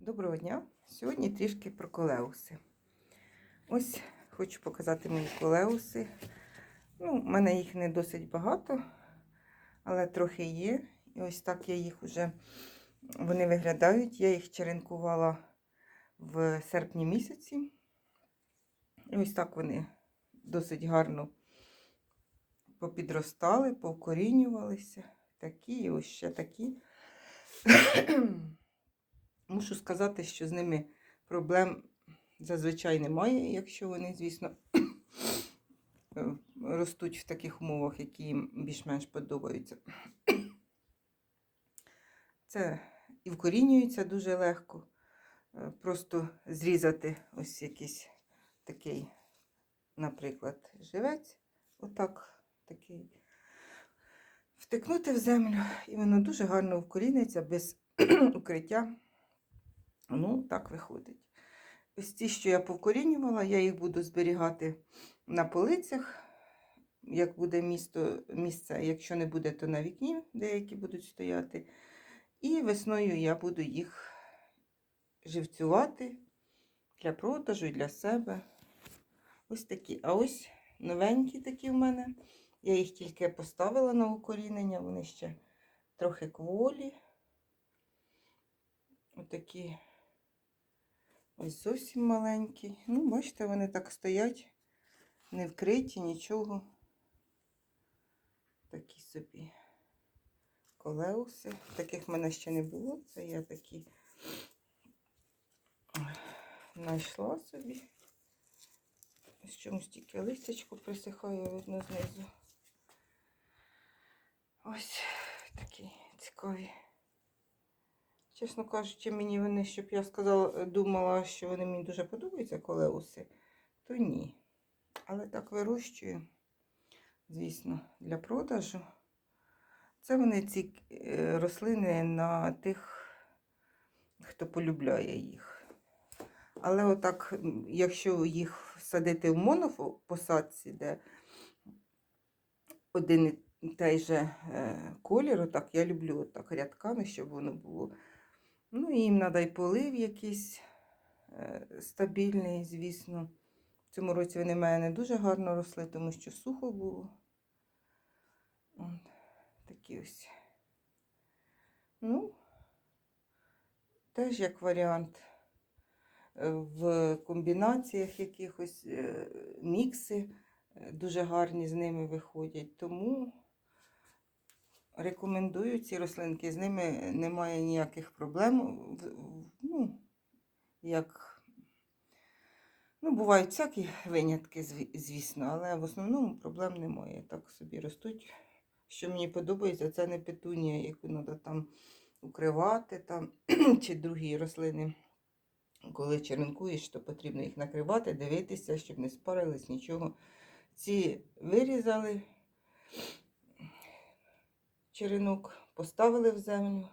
Доброго дня! Сьогодні трішки про колеуси. Ось хочу показати мої колеуси. Ну, в мене їх не досить багато, але трохи є. І ось так я їх вже вони виглядають. Я їх черенкувала в серпні місяці. І ось так вони досить гарно попідростали, повкорінювалися. Такі і ось ще такі. Мушу сказати, що з ними проблем зазвичай немає, якщо вони, звісно, ростуть в таких умовах, які їм більш-менш подобаються. Це і вкорінюється дуже легко. Е, Просто зрізати ось якийсь такий, наприклад, живець, отак такий, втикнути в землю, і воно дуже гарно вкоріниться без укриття. Ну, так виходить. Ось ті, що я повкорінювала, я їх буду зберігати на полицях, як буде місто, місце, якщо не буде, то на вікні деякі будуть стояти. І весною я буду їх живцювати для продажу і для себе. Ось такі. А ось новенькі такі в мене. Я їх тільки поставила на укорінення, вони ще трохи кволі. Отакі ось зовсім маленькі. Ну, бачите, вони так стоять, не вкриті, нічого. Такі собі колеуси. Таких в мене ще не було. Це я такі знайшла собі. З чомусь тільки листячко присихає, видно, знизу. Ось такі цікаві. Чесно кажучи, мені вони, щоб я сказала, думала, що вони мені дуже подобаються колеуси, то ні. Але так вирощую, звісно, для продажу. Це вони ці е, рослини на тих, хто полюбляє їх. Але отак, якщо їх садити в монопосадці, де один і той же е, колір, отак, я люблю отак рядками, щоб воно було. Ну, і їм треба й полив якийсь е, стабільний, звісно. В цьому році вони в мене не дуже гарно росли, тому що сухо було. Такі ось. Ну, теж як варіант е, в комбінаціях якихось е, мікси дуже гарні з ними виходять. Тому рекомендую ці рослинки, з ними немає ніяких проблем. Ну, як, ну, бувають всякі винятки, звісно, але в основному проблем немає. Так собі ростуть. Що мені подобається, це не петунія, яку треба там укривати там, чи другі рослини. Коли черенкуєш, то потрібно їх накривати, дивитися, щоб не спарились, нічого. Ці вирізали, черенок поставили в землю,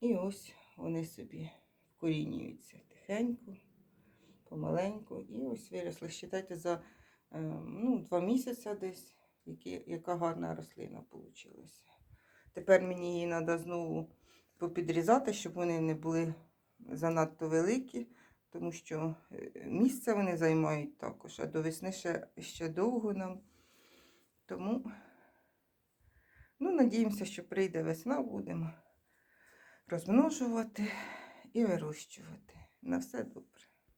і ось вони собі вкорінюються тихенько, помаленьку. І ось виросли. Считайте за е, ну, два місяці десь, які, яка гарна рослина вийшла. Тепер мені її треба знову попідрізати, щоб вони не були занадто великі, тому що е, місце вони займають також, а до весни ще, ще довго нам. Тому, ну, надіємося, що прийде весна, будемо розмножувати і вирощувати. На все добре.